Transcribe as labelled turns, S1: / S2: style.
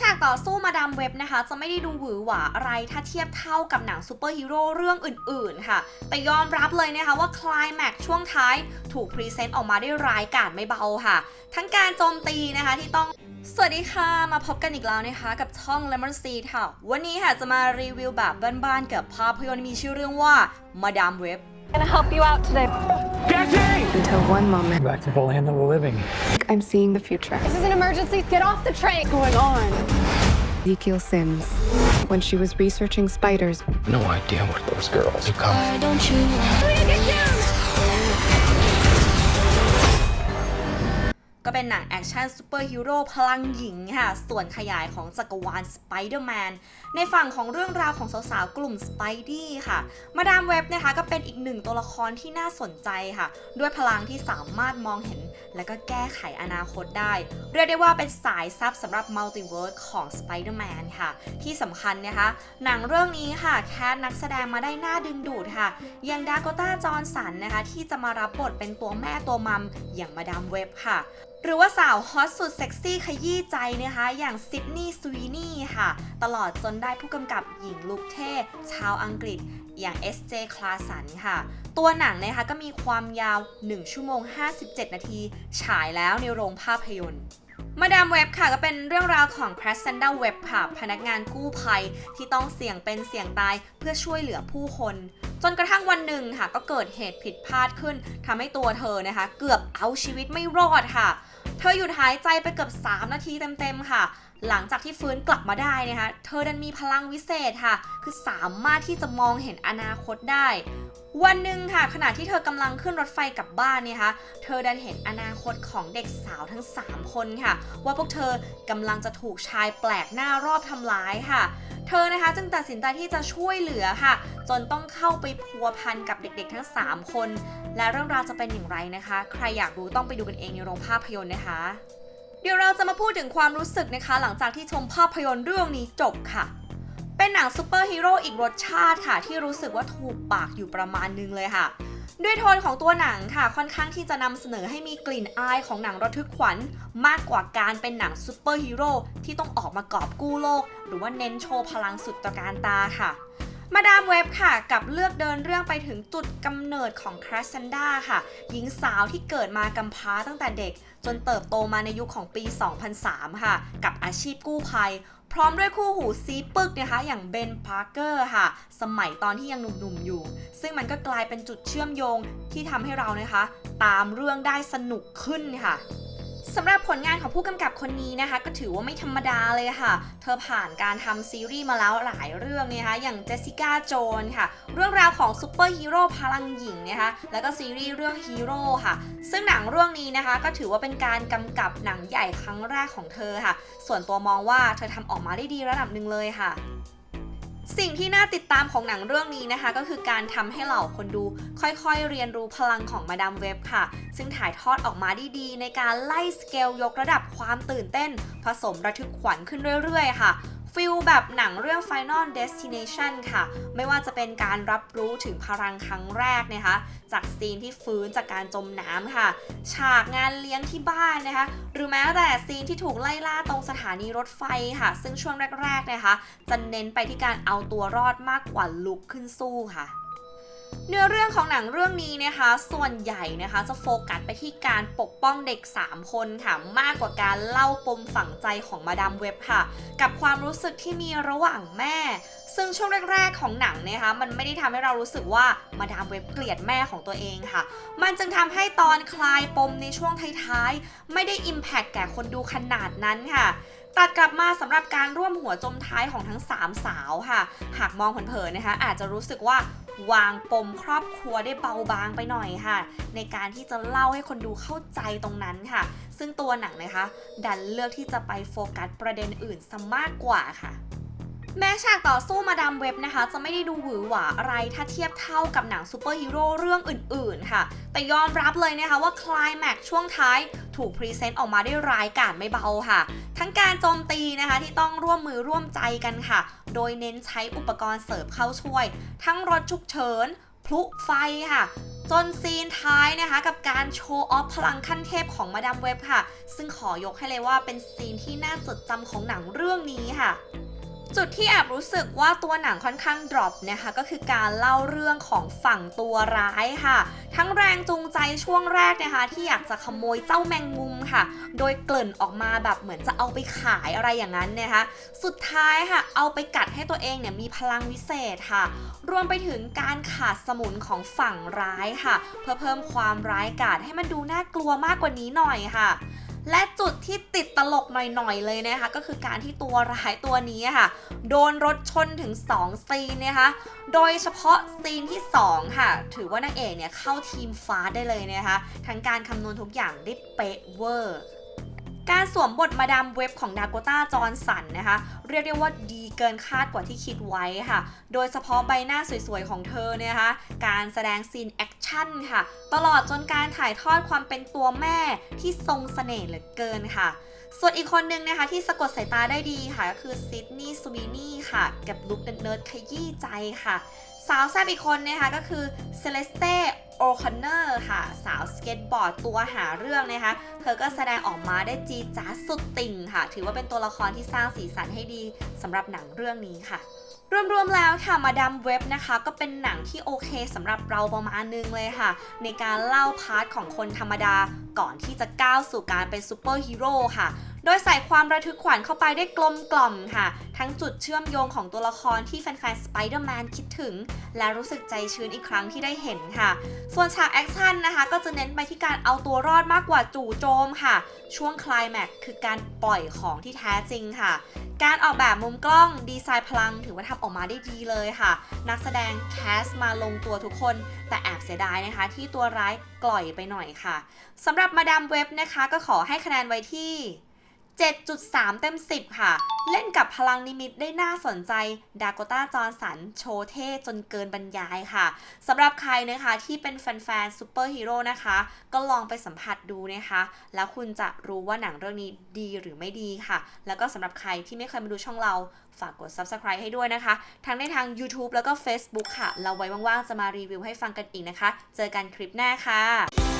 S1: ฉากต่อสู้มาดามเว็บนะคะ จะไม่ได้ดูหวือหวาอะไรถ้าเทียบเท่ากับหนังซูเปอร์ฮีโร่เรื่องอื่นๆ ค่ะ แต่ยอมรับเลยนะคะว่าคลายแม็กช่วงท้ายถูกพรีเซนต์ออกมาได้ร้ายกาจไม่เบาค่ะ ทั้งการโจมตีนะคะที่ต้องสวัสดีค่ะมาพบกันอีกแล้วนะคะกับช่อง Lemon Seed ค่ะ วันนี้ค่ะจะมารีวิวแบบบ้านๆกับภาพยนตร์มีชื่อเรื่องว่ามาดามเว็บ
S2: gonna help you out today.
S3: Until one moment,
S4: Back to the land that we're living.
S3: I'm seeing the future.
S2: This is an emergency. Get off the train. What's going on?
S3: Ezekiel Sims. When she was researching spiders,
S4: No idea what those girls are coming.
S2: Get down!
S1: ก็เป็นหนังแอคชั่นซูเปอร์ฮีโร่พลังหญิงค่ะ ส่วนขยายของจักรวาลสไปเดอร์แมน ในฝั่งของเรื่องราวของสาวๆ กลุ่มสไปดี้ค่ะ มาดามเว็บนะคะก็เป็นอีกหนึ่งตัวละครที่น่าสนใจค่ะ ด้วยพลังที่สามารถมองเห็น และก็แก้ไขอนาคตได้ เรียกได้ว่าเป็นสายซับสำหรับมัลติเวิร์สของสไปเดอร์แมนค่ะ ที่สำคัญนะคะ หนังเรื่องนี้ค่ะแคสนักแสดงมาได้น่าดึงดูดค่ะ อย่างดาโกต้าจอร์นสันนะคะที่จะมารับบทเป็นตัวแม่ตัวมัมอย่างมาดามเว็บค่ะหรือว่าสาวฮอตสุดเซ็กซี่ขยี้ใจนะคะ อย่างซิดนีย์สวีนี่ค่ะ ตลอดจนได้ผู้กำกับหญิงลุคเท่ ชาวอังกฤษอย่าง S.J. คลาสันค่ะ ตัวหนังนะคะก็มีความยาว 1 ชั่วโมง 57 นาที ฉายแล้วในโรงภาพยนตร์มาดามเว็บค่ะก็เป็นเรื่องราวของคร s เซนดาเว็บค่ะ พนักงานกู้ภัยที่ต้องเสี่ยงเป็นเสี่ยงตายเพื่อช่วยเหลือผู้คน จนกระทั่งวันหนึ่งค่ะก็เกิดเหตุผิดพลาดขึ้นทำให้ตัวเธอนะคะ เกือบเอาชีวิตไม่รอดค่ะ เธอหยุดหายใจไปเกือบ 3 นาทีเต็มๆค่ะ หลังจากที่ฟื้นกลับมาได้นะคะเธอดันมีพลังวิเศษค่ะ คือสามารถที่จะมองเห็นอนาคตได้ วันหนึ่งค่ะ ขณะที่เธอกำลังขึ้นรถไฟกลับบ้านเนี่ยค่ะเธอดันเห็นอนาคตของเด็กสาวทั้ง 3 คนค่ะ ว่าพวกเธอกำลังจะถูกชายแปลกหน้ารอบทำร้ายค่ะเธอนะคะจึงตัดสินใจที่จะช่วยเหลือค่ะ จนต้องเข้าไปพัวพันกับเด็กๆทั้ง 3 คน และเรื่องราวจะเป็นอย่างไรนะคะ ใครอยากรู้ต้องไปดูกันเองในโรงภาพยนตร์นะคะ ดี๋ยวเราจะมาพูดถึงความรู้สึกนะคะ หลังจากที่ชมภาพยนตร์เรื่องนี้จบค่ะ เป็นหนังซูเปอร์ฮีโร่อีกรสชาติค่ะ ที่รู้สึกว่าถูกปากอยู่ประมาณนึงเลยค่ะ ด้วยโทนของตัวหนังค่ะ ค่อนข้างที่จะนำเสนอให้มีกลิ่นอายของหนังระทึกขวัญ มากกว่าการเป็นหนังซูเปอร์ฮีโร่ที่ต้องออกมากอบกู้โลก หรือว่าเน้นโชว์พลังสุดตระการตาค่ะ มาดามเว็บค่ะกับเลือกเดินเรื่องไปถึงจุดกำเนิดของคราสเซนดาค่ะ หญิงสาวที่เกิดมากำพร้าตั้งแต่เด็ก จนเติบโตมาในยุคของปี 2003 ค่ะ กับอาชีพกู้ภัย พร้อมด้วยคู่หูซีปึกนะคะ อย่างเบนพาร์เกอร์ค่ะ สมัยตอนที่ยังหนุ่มๆอยู่ ซึ่งมันก็กลายเป็นจุดเชื่อมโยงที่ทำให้เรานะคะ ตามเรื่องได้สนุกขึ้นค่ะ สำหรับผลงานของผู้กำกับคนนี้นะคะ ก็ถือว่าไม่ธรรมดาเลยค่ะ เธอผ่านการทำซีรีส์มาแล้วหลายเรื่องนะคะ อย่างเจสสิก้าโจนค่ะ เรื่องราวของซูเปอร์ฮีโร่พลังหญิงนะคะ แล้วก็ซีรีส์เรื่องฮีโร่ค่ะ ซึ่งหนังเรื่องนี้นะคะ ก็ถือว่าเป็นการกำกับหนังใหญ่ครั้งแรกของเธอค่ะ ส่วนตัวมองว่าเธอทำออกมาได้ดีระดับหนึ่งเลยค่ะ สิ่งที่น่าติดตามของหนังเรื่องนี้นะคะ ก็คือการทำให้เหล่าคนดู ค่อยๆ เรียนรู้พลังของมาดามเว็บค่ะ ซึ่งถ่ายทอดออกมาดีๆ ในการไล่สเกลยกระดับความตื่นเต้น ผสมระทึกขวัญขึ้นเรื่อยๆ ค่ะ ฟิลแบบหนังเรื่อง Final Destination ค่ะ ไม่ว่าจะเป็นการรับรู้ถึงพลังครั้งแรกนะคะ จากซีนที่ฟื้นจากการจมน้ำค่ะ ฉากงานเลี้ยงที่บ้านนะคะ หรือแม้แต่ซีนที่ถูกไล่ล่าตรงสถานีรถไฟค่ะ ซึ่งช่วงแรกๆนะคะ จะเน้นไปที่การเอาตัวรอดมากกว่าลุกขึ้นสู้ค่ะ เนื้อเรื่องของหนังเรื่องนี้นะคะ ส่วนใหญ่นะคะจะโฟกัสไปที่การปกป้องเด็ก 3 คนค่ะ มากกว่าการเล่าปมฝังใจของมาดามเว็บค่ะ กับความรู้สึกที่มีระหว่างแม่ ซึ่งช่วงแรก ๆ ของหนังนะคะ มันไม่ได้ทำให้เรารู้สึกว่ามาดามเว็บเกลียดแม่ของตัวเองค่ะ มันจึงทำให้ตอนคลายปมในช่วงท้ายๆไม่ได้อิมแพคแก่คนดูขนาดนั้นค่ะตัดกลับมาสำหรับการร่วมหัวจมท้ายของทั้ง 3 สาวค่ะ หากมองเผินๆนะคะ อาจจะรู้สึกว่า วางปมครอบครัวได้เบาบางไปหน่อยค่ะ ในการที่จะเล่าให้คนดูเข้าใจตรงนั้นค่ะ ซึ่งตัวหนังนะคะ ดันเลือกที่จะไปโฟกัสประเด็นอื่นซะมากกว่าค่ะ แม้ฉากต่อสู้มาดามเว็บนะคะ จะไม่ได้ดูหวือหวาอะไรถ้าเทียบเท่ากับหนังซูเปอร์ฮีโร่เรื่องอื่นๆ ค่ะ แต่ยอมรับเลยนะคะว่าคลายแม็กช่วงท้ายถูกพรีเซนต์ออกมาได้ร้ายกาจไม่เบาค่ะ ทั้งการโจมตีนะคะที่ต้องร่วมมือร่วมใจกันค่ะ โดยเน้นใช้อุปกรณ์เสริมเข้าช่วย ทั้งรถฉุกเฉิน พลุไฟค่ะจนซีนท้ายนะคะกับการโชว์ออฟพลังขั้นเทพของมาดามเว็บค่ะ ซึ่งขอยกให้เลยว่าเป็นซีนที่น่าจดจำของหนังเรื่องนี้ค่ะ จุดที่แอบรู้สึกว่าตัวหนังค่อนข้างดรอปนะคะก็คือการเล่าเรื่องของฝั่งตัวร้ายค่ะ ทั้งแรงจูงใจช่วงแรกนะคะ ที่อยากจะขโมยเจ้าแมงมุมค่ะ โดยเกริ่นออกมาแบบเหมือนจะเอาไปขายอะไรอย่างนั้นนะคะสุดท้ายค่ะ เอาไปกัดให้ตัวเองเนี่ยมีพลังวิเศษค่ะ รวมไปถึงการขาดสมุนของฝั่งร้ายค่ะ เพื่อเพิ่มความร้ายกาจให้มันดูน่ากลัวมากกว่านี้หน่อยค่ะ และจุดที่ติดตลกหน่อยๆเลยนะคะ ก็คือการที่ตัวร้ายตัวนี้ค่ะ โดนรถชนถึง 2 ซีนนะคะ โดยเฉพาะซีนที่ 2 ค่ะ ถือว่านางเอกเนี่ยเข้าทีมฟ้าได้เลยนะคะ ทั้งการคำนวณทุกอย่างได้เป๊ะเวอร์ การสวมบทมาดามเว็บของดากต้าจอร์นสันนะคะ เรียกได้ว่าดีเกินคาดกว่าที่คิดไว้ค่ะ โดยเฉพาะใบหน้าสวยๆ ของเธอเนี่ยนะคะ การแสดงซีนแอคชั่นค่ะ ตลอดจนการถ่ายทอดความเป็นตัวแม่ที่ทรงเสน่ห์เหลือเกินค่ะ ส่วนอีกคนนึงนะคะที่สะกดสายตาได้ดีค่ะ ก็คือซิดนีย์สวีนี่ค่ะ กับลุคเนิร์ดขยี้ใจค่ะ สาวแซ่บอีกคนนะคะก็คือเซเลสเต โอคอนเนอร์ค่ะ สาวสเก็ตบอร์ดตัวหาเรื่องนะคะ เธอก็แสดงออกมาได้จีจ้าสุดติ่งค่ะ ถือว่าเป็นตัวละครที่สร้างสีสันให้ดีสำหรับหนังเรื่องนี้ค่ะรวมๆแล้วค่ะมาดามเว็บนะคะ ก็เป็นหนังที่โอเคสำหรับเราประมาณนึงเลยค่ะ ในการเล่าพาร์ทของคนธรรมดาก่อนที่จะก้าวสู่การเป็นซูเปอร์ฮีโร่ค่ะ โดยใส่ความระทึกขวัญเข้าไปได้กลมกล่อมค่ะ ทั้งจุดเชื่อมโยงของตัวละครที่แฟนๆสไปเดอร์แมนคิดถึง และรู้สึกใจชื้นอีกครั้งที่ได้เห็นค่ะ ส่วนฉากแอคชั่นนะคะ ก็จะเน้นไปที่การเอาตัวรอดมากกว่าจู่โจมค่ะ ช่วงคลายแม็กคือการปล่อยของที่แท้จริงค่ะ การออกแบบมุมกล้องดีไซน์พลังถือว่าทำออกมาได้ดีเลยค่ะ นักแสดงแคสมาลงตัวทุกคน แต่แอบเสียดายนะคะ ที่ตัวร้ายกล่อยไปหน่อยค่ะสำหรับมาดามเว็บนะคะ ก็ขอให้คะแนนไว้ที่ 7.3 เต็ม 10 ค่ะ เล่นกับพลังนิมิตได้น่าสนใจ ดากต้า จอร์สัน โชว์เท่จนเกินบรรยายค่ะ สำหรับใครนะคะที่เป็นแฟนๆซูเปอร์ฮีโร่นะคะ ก็ลองไปสัมผัสดูนะคะ แล้วคุณจะรู้ว่าหนังเรื่องนี้ดีหรือไม่ดีค่ะ แล้วก็สำหรับใครที่ไม่เคยมาดูช่องเรา ฝากกด subscribe ให้ด้วยนะคะ ทั้งในทาง YouTube แล้วก็ Facebook ค่ะ เราไว้ว่างๆ จะมารีวิวให้ฟังกันอีกนะคะ เจอกันคลิปหน้าค่ะ